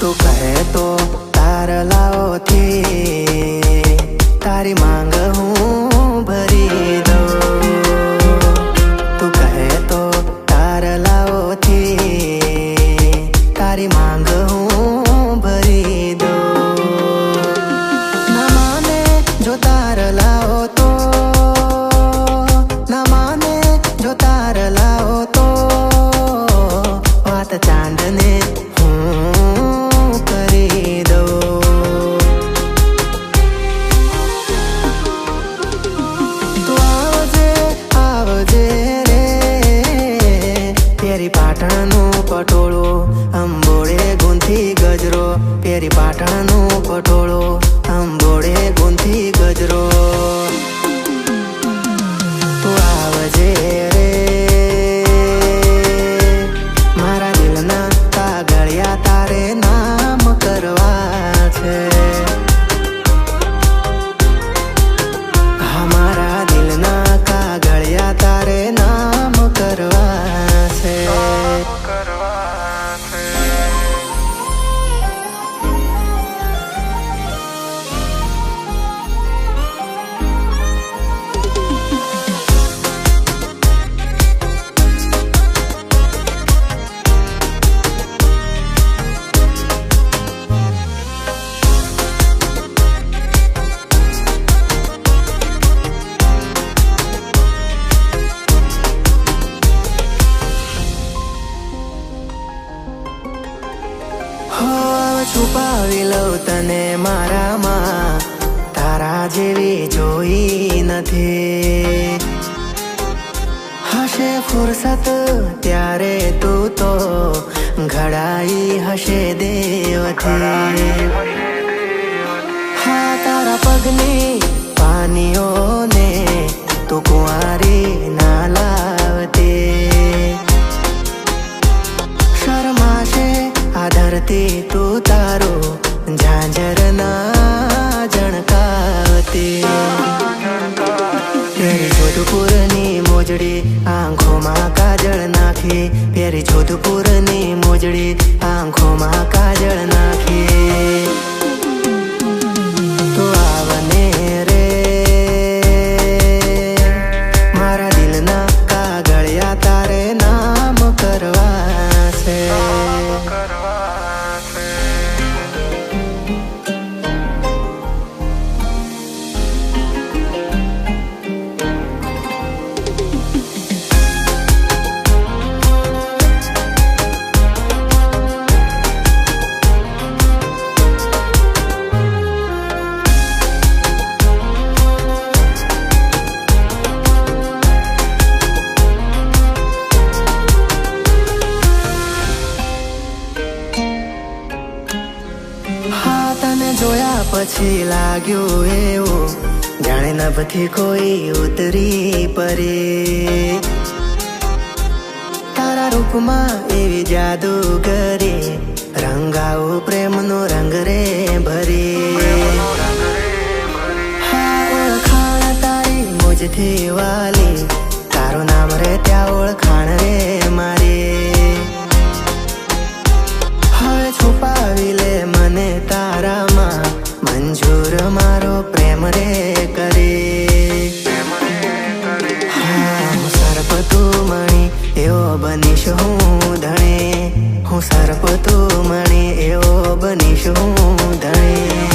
તું કહે તો તારલાઓથી તારી માંગ પાટણનું પટોળો અંબોળે ગુંથી છુપાવી લઉં તને મારામાં. તારા જેવી જોઈ નથી. હશે ફુરસત ત્યારે તું તો ઘડાઈ હશે દેવથી. હા તારા પગની તું તારો ઝાંઝર ના જણકાવતી. પેરી જોધપુરની મોજડી આંખોમાં કાજળ નાખી. પેરી જોધપુરની મોજડી આંખોમાં કાજળ નાખી. જોયા પછી લાગ્યું એવું. જાણે નભથી કોઈ ઉતરી પરે તારા રૂપમાં એવી જાદુગરી રંગાવો પ્રેમનો રંગ રે ભરે. હા મોજથી તારી તારો વાલી બનીશ હું ધણે હું સર્પ તું મણે એવો બનીશ હું ધણે.